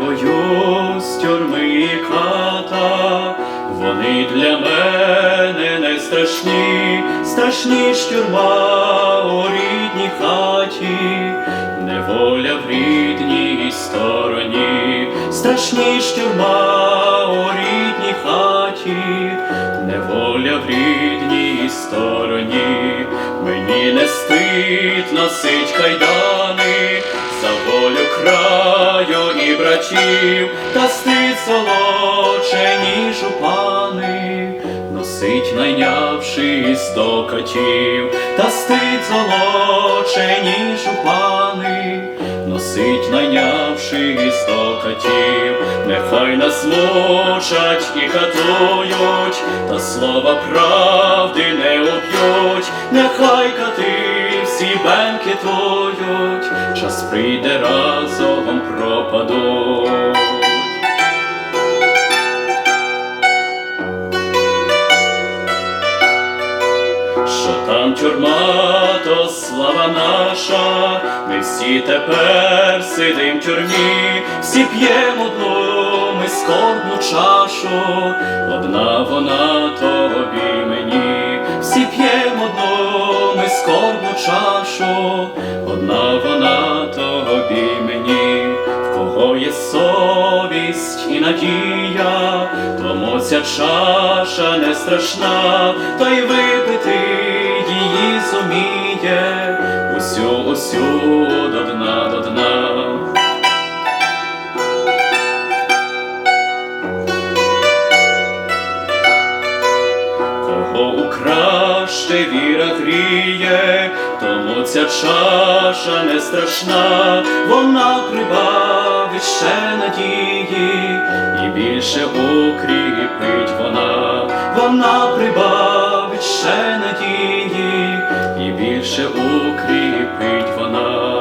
боюсь тюрми і ката, вони для мене не страшні, страшні ж тюрма у рідній хаті, неволя в рідній стороні, страшні ж тюрма у рідній хаті, неволя в рідній стороні, мені не стид носить кайдани, за волю краю і братів, та стид солодше, ніж у пани, носить найнявшись до катів, та стид солодше, ніж у пани, носить найнявшись до катів, нехай нас мучать і катують, та слова правди не уб'ють, нехай кати всі бенкетують, час прийде разом. Що там тюрма, то слава наша, ми всі тепер сидим в тюрмі, всі п'ємо одну ми скорбну чашу, одна вона тобі мені, всі п'ємо одну ми скорбну чашу, одна вона совість і надія, тому ця чаша не страшна, та й випити її зуміє, усю, усю до дна, до дна. Кого у краще віра гріє, тому ця чаша не страшна, вона ще надії, і більше укріпить вона, вона прибавить ще надії, і більше укріпить вона.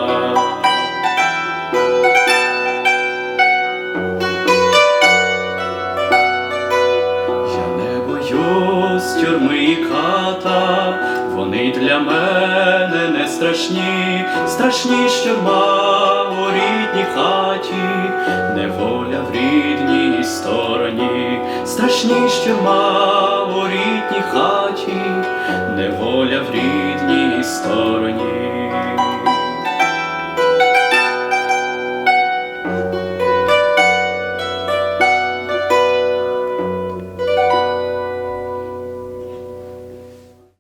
Я не боюсь тюрми і ката, вони для мене не страшні, страшні ж тюрма у рідній хаті, неволя в рідній стороні, страшніше мало у рідній хаті,